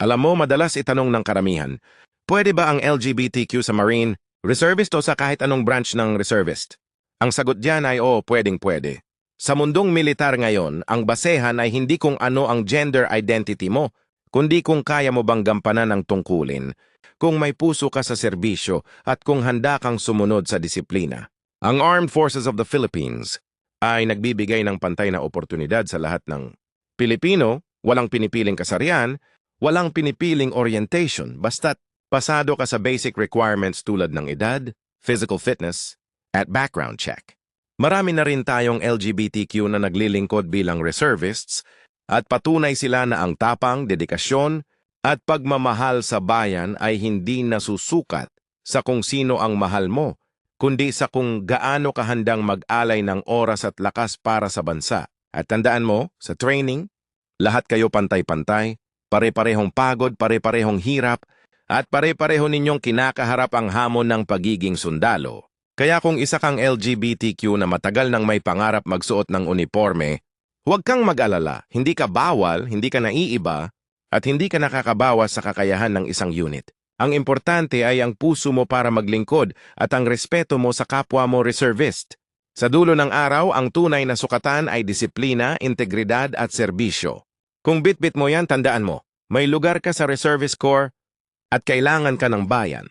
Alam mo, madalas itanong ng karamihan, pwede ba ang LGBTQ sa Marine, reservist o sa kahit anong branch ng reservist? Ang sagot diyan ay oo, pwedeng pwede. Sa mundong militar ngayon, ang basehan ay hindi kung ano ang gender identity mo, kundi kung kaya mo bang gampanan ang tungkulin, kung may puso ka sa serbisyo at kung handa kang sumunod sa disiplina. Ang Armed Forces of the Philippines ay nagbibigay ng pantay na oportunidad sa lahat ng Pilipino, walang pinipiling kasarian, walang pinipiling orientation, basta't pasado ka sa basic requirements tulad ng edad, physical fitness, at background check. Marami na rin tayong LGBTQ na naglilingkod bilang reservists at patunay sila na ang tapang, dedikasyon, at pagmamahal sa bayan ay hindi nasusukat sa kung sino ang mahal mo, kundi sa kung gaano kahandang mag-alay ng oras at lakas para sa bansa. At tandaan mo, sa training, lahat kayo pantay-pantay, pare-parehong pagod, pare-parehong hirap, at pare-pareho ninyong kinakaharap ang hamon ng pagiging sundalo. Kaya kung isa kang LGBTQ na matagal nang may pangarap magsuot ng uniforme, huwag kang mag-alala, hindi ka bawal, hindi ka naiiba, at hindi ka nakakabawas sa kakayahan ng isang unit. Ang importante ay ang puso mo para maglingkod at ang respeto mo sa kapwa mo reservist. Sa dulo ng araw, ang tunay na sukatan ay disiplina, integridad at serbisyo. Kung bit-bit mo yan, tandaan mo, may lugar ka sa reservist corps at kailangan ka ng bayan.